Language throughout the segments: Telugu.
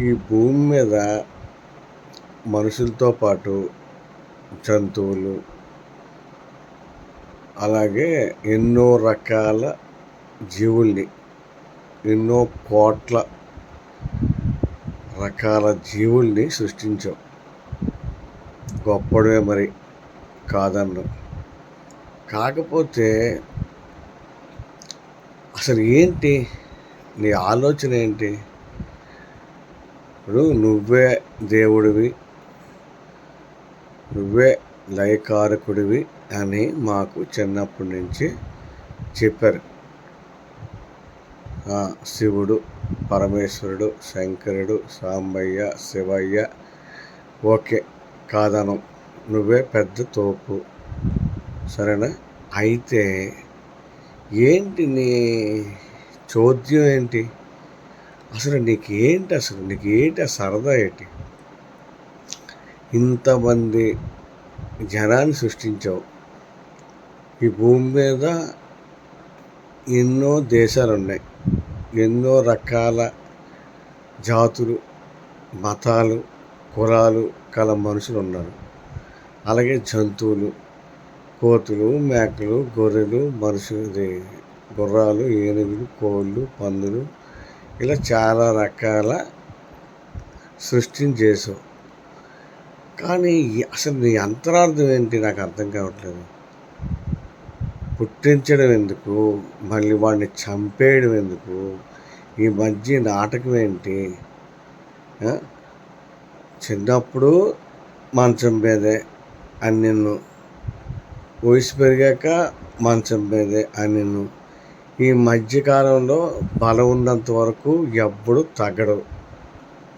ఈ భూమి మీద మనుషులతో పాటు జంతువులు అలాగే ఎన్నో రకాల జీవుల్ని ఎన్నో కోట్ల రకాల జీవుల్ని సృష్టించాం. గొప్పడమే మరి కాదన్ను. కాకపోతే అసలు ఏంటి? నీ ఆలోచన ఏంటి? నువ్వే దేవుడివి నువ్వే లయకారకుడివి అని మాకు చిన్నప్పటి నుంచి చెప్పారు. శివుడు పరమేశ్వరుడు శంకరుడు సాంబయ్య శివయ్య ఓకే కాదనం. నువ్వే పెద్ద తోపు. సరేనా? అయితే ఏంటి నీ చోద్యం ఏంటి? అసలు నీకేంటి అసలు? నీకు ఏంటి ఆ సరదా ఏంటి? ఇంతమంది జనాన్ని సృష్టించావు. ఈ భూమి మీద ఎన్నో దేశాలు ఉన్నాయి ఎన్నో రకాల జాతులు మతాలు కులాలు కల మనుషులు ఉన్నారు. అలాగే జంతువులు కోతులు మేకలు గొర్రెలు మనుషులు గుర్రాలు ఏనుగులు కోళ్ళు పందులు ఇలా చాలా రకాల సృష్టిని చేసావు కానీ అసలు నీ అంతరార్థం ఏంటి నాకు అర్థం కావట్లేదు. పుట్టించడం ఎందుకు? మళ్ళీ వాడిని చంపేయడం ఎందుకు? ఈ మధ్య నాటకం ఏంటి? చిన్నప్పుడు మంచం మీదే అని నిన్ను వయసు పెరిగాక మంచం మీదే అని నిన్ను ఈ మధ్యకాలంలో బలం ఉన్నంత వరకు ఎప్పుడు తగ్గడు.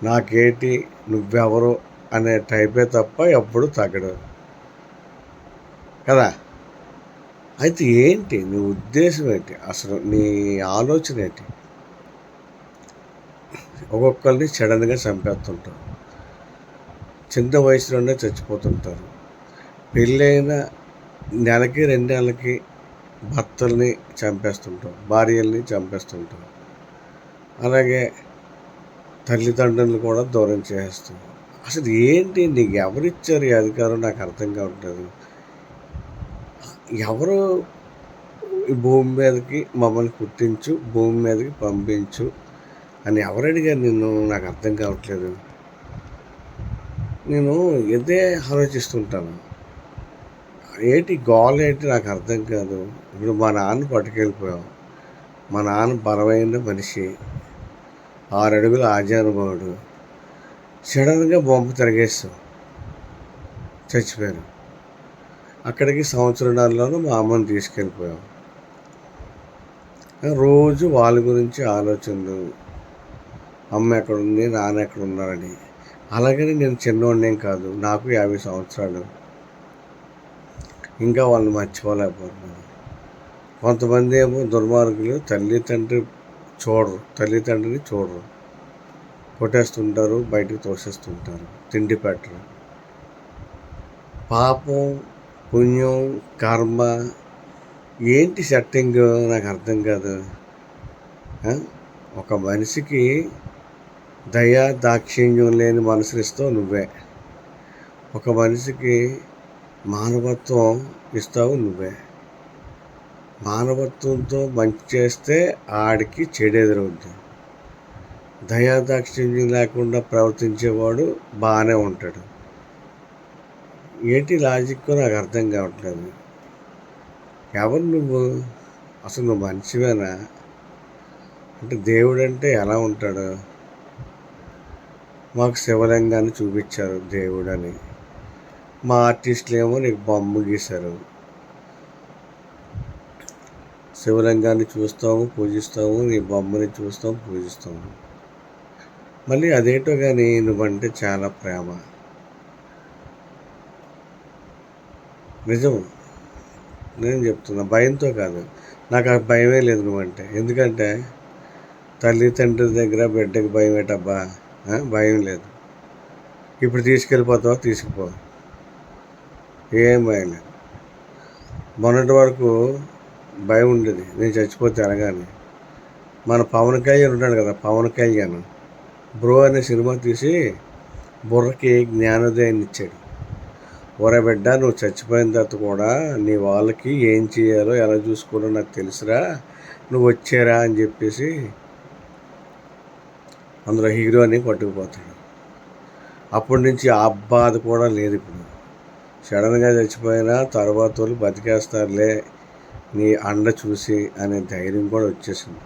నాకేటి నువ్వెవరు అనే టైపే తప్ప ఎప్పుడు తగ్గడు. కదా? అయితే ఏంటి? నీ ఉద్దేశం ఏంటి? అసలు నీ ఆలోచన ఏంటి? ఒక్కొక్కరిని సడన్గా చంపేస్తుంటారు. చిన్న వయసులోనే చచ్చిపోతుంటారు. పెళ్ళైన నెలకి రెండు నెలలకి భర్తల్ని చంపేస్తుంటాం భార్యల్ని చంపేస్తుంటాం. అలాగే తల్లిదండ్రులను కూడా దూరం చేస్తాం అసలు ఏంటి నీకు ఎవరిచ్చారు ఈ అధికారం? నాకు అర్థం కావట్లేదు. ఎవరు ఈ భూమి మీదకి మమ్మల్ని పుట్టించు భూమి మీదకి పంపించు అని ఎవరు అడిగారు నిన్ను? నాకు అర్థం కావట్లేదు. నేను ఇదే ఆలోచిస్తుంటాను. ఏంటి గోల్ ఏంటి నాకు అర్థం కాదు. ఇప్పుడు మా నాన్న పట్టుకెళ్ళిపోయాం. మా నాన్న బలమైన మనిషి. ఆరు అడుగుల ఆజానుభావుడు సడన్గా బొమ్మ తిరగేస్తాం చచ్చిపోయారు అక్కడికి సంవత్సరాల్లోనూ మా అమ్మని తీసుకెళ్ళిపోయాం. రోజు వాళ్ళ గురించి ఆలోచనలు. అమ్మ ఎక్కడుంది? నాన్న ఎక్కడ ఉన్నారని అలాగని నేను చిన్నోడినేం కాదు. నాకు యాభై సంవత్సరాలు. ఇంకా వాళ్ళు మర్చిపోలేకపోతున్నారు. కొంతమంది ఏమో దుర్మార్గులు తల్లి తండ్రి చూడరు తల్లిదండ్రిని చూడరు. కొట్టేస్తుంటారు బయటకు తోసేస్తుంటారు తిండి పెట్టరు. పాపం పుణ్యం కర్మ ఏంటి సెట్టింగ్ నాకు అర్థం కాదు. ఒక మనిషికి దయా దాక్షిణ్యం లేని మనసునిస్తావు నువ్వే. ఒక మనిషికి మానవత్వం ఇస్తావు నువ్వే. మానవత్వంతో మంచి చేస్తే ఆడికి చెడెదురవుద్ది. దయాదాక్షిణ్యం లేకుండా ప్రవర్తించేవాడు బాగానే ఉంటాడు. ఏంటి లాజిక్ నాకు అర్థం కావట్లేదు. ఎవరు నువ్వు? అసలు నువ్వు మంచివేనా అంటే దేవుడు అంటే ఎలా ఉంటాడు? మాకు శివలింగాన్ని చూపించారు దేవుడు అని మా ఆర్టిస్టులు ఏమో నీకు బొమ్మ గీశారు. శివలింగాన్ని చూస్తాము పూజిస్తాము నీ బొమ్మని చూస్తాం పూజిస్తాము. మళ్ళీ అదేంటో కానీ నువ్వంటే చాలా ప్రేమ. నిజం. నేను చెప్తున్నా భయంతో కాదు. నాకు ఆ భయమే లేదు నువ్వంటే. ఎందుకంటే తల్లిదండ్రుల దగ్గర బిడ్డకి భయం ఏంటబ్బా భయం లేదు. ఇప్పుడు తీసుకెళ్ళిపోతావా? తీసుకుపో. ఏమైనా. మొన్నటి వరకు భయం ఉండేది. నేను చచ్చిపోతే అనగానే. మన పవన్ కళ్యాణ్ ఉన్నాడు కదా పవన్ కళ్యాణ్. బ్రో అనే సినిమా తీసి బుర్రకి జ్ఞానోదయాన్ని ఇచ్చాడు. ఒరే బిడ్డ నువ్వు చచ్చిపోయిన తర్వాత కూడా నీ వాళ్ళకి ఏం చేయాలో ఎలా చూసుకోవాలో నాకు తెలుసురా. నువ్వు వచ్చారా అని చెప్పేసి అందులో హీరోని పట్టుకుపోతాడు అప్పటి నుంచి ఆ బాధ కూడా లేదు ఇప్పుడు. సడన్గా చచ్చిపోయినా తర్వాత వాళ్ళు బతికేస్తారులే నీ అండ చూసి అనే ధైర్యం కూడా వచ్చేసింది.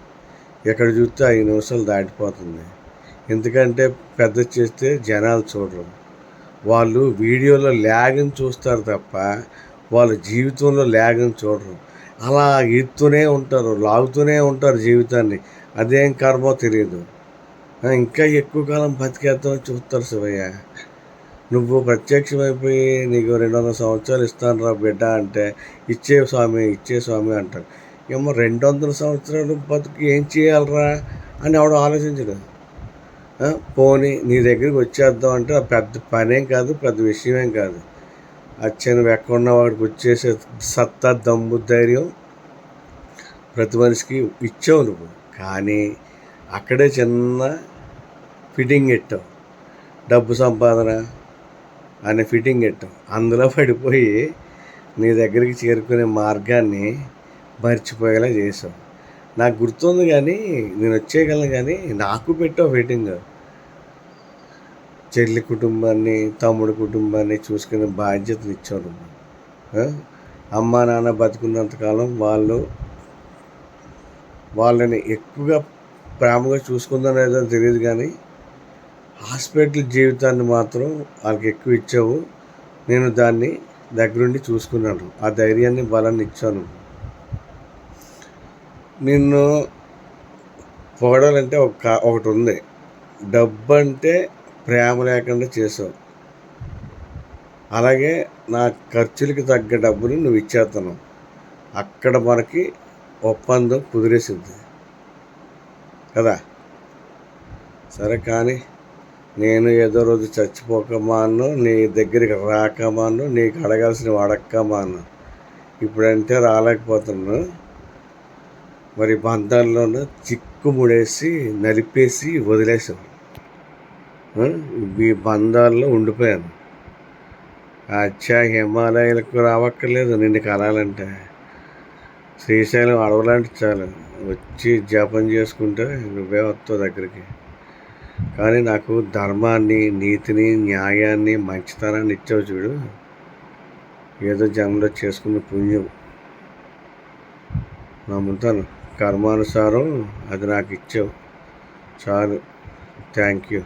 ఎక్కడ చూస్తే ఐదు నిమిషాలు దాటిపోతుంది. ఎందుకంటే పెద్ద చేస్తే జనాలు చూడరు. వాళ్ళు వీడియోలో ల్యాగ్ని చూస్తారు తప్ప వాళ్ళ జీవితంలో ల్యాగ్ని చూడరు. అలా ఈడుతూనే ఉంటారు లాగుతూనే ఉంటారు జీవితాన్ని. అదేం కర్మో తెలియదు. ఇంకా ఎక్కువ కాలం బతికేద్దామని చూస్తారు శివయ్య. నువ్వు ప్రత్యక్షమైపోయి నీకు రెండు వందల సంవత్సరాలు ఇస్తాను రా బిడ్డ అంటే ఇచ్చే స్వామి ఇచ్చే స్వామి అంటాడు. ఏమో రెండు వందల సంవత్సరాలు బతుకు ఏం చేయాలరా అని ఆవిడ ఆలోచించడు పోనీ నీ దగ్గరికి వచ్చేద్దాం అంటే పెద్ద పనేం కాదు పెద్ద విషయమేం కాదు. అచ్చని ఎక్కడున్న వాడికి వచ్చేసే సత్తా దమ్ము ధైర్యం ప్రతి మనిషికి ఇచ్చావు నువ్వు. కానీ అక్కడే చిన్న ఫిట్టింగ్ ఎట్టావు డబ్బు సంపాదన అనే ఫిట్టింగ్ పెట్టాం అందులో పడిపోయి నీ దగ్గరికి చేరుకునే మార్గాన్ని మర్చిపోయేలా చేసావు. నాకు గుర్తుంది కానీ నేను వచ్చేయగలను కానీ నాకు పెట్టావు ఫిట్టింగ్. చెల్లి కుటుంబాన్ని తమ్ముడు కుటుంబాన్ని చూసుకునే బాధ్యత ఇచ్చావు అమ్మ నాన్న బతుకున్నంతకాలం వాళ్ళు వాళ్ళని ఎక్కువగా ప్రేమగా చూసుకుందో లేదో తెలియదు కానీ హాస్పిటల్ జీవితాన్ని మాత్రం వాళ్ళకి ఎక్కువ ఇచ్చావు. నేను దాన్ని దగ్గరుండి చూసుకున్నాను. ఆ ధైర్యాన్ని బలాన్ని ఇచ్చాను. నిన్ను పొగడాలంటే ఒక ఒకటి ఉంది. డబ్బు అంటే ప్రేమ లేకుండా చేసావు అలాగే నా ఖర్చులకి తగ్గ డబ్బుని నువ్వు ఇచ్చేస్తున్నావు అక్కడ మనకి ఒప్పందం కుదిరేసింది. కదా? సరే కానీ నేను ఏదో రోజు చచ్చిపోకమాను నీ దగ్గరికి రాకమాను నీకు అడగాల్సినవి అడక్కమాను ఇప్పుడంటే రాలేకపోతున్నాను మరి బంధాల్లోనూ చిక్కుముడేసి నలిపేసి వదిలేసాను ఈ బంధాల్లో ఉండిపోయాను. అచ్చా హిమాలయాలకు రావక్కర్లేదు నిన్ను కలాలంటే శ్రీశైలం అడవలాంటి చాలు. వచ్చి జపం చేసుకుంటే నువ్వే వస్తావు దగ్గరికి. కానీ నాకు ధర్మాన్ని నీతిని న్యాయాన్ని మంచితనాన్ని ఇచ్చావు చూడు. ఏదో జన్మలో చేసుకున్న పుణ్యం. నమ్ముతాను కర్మానుసారం అది నాకు ఇచ్చావు. చాలు. Thank you.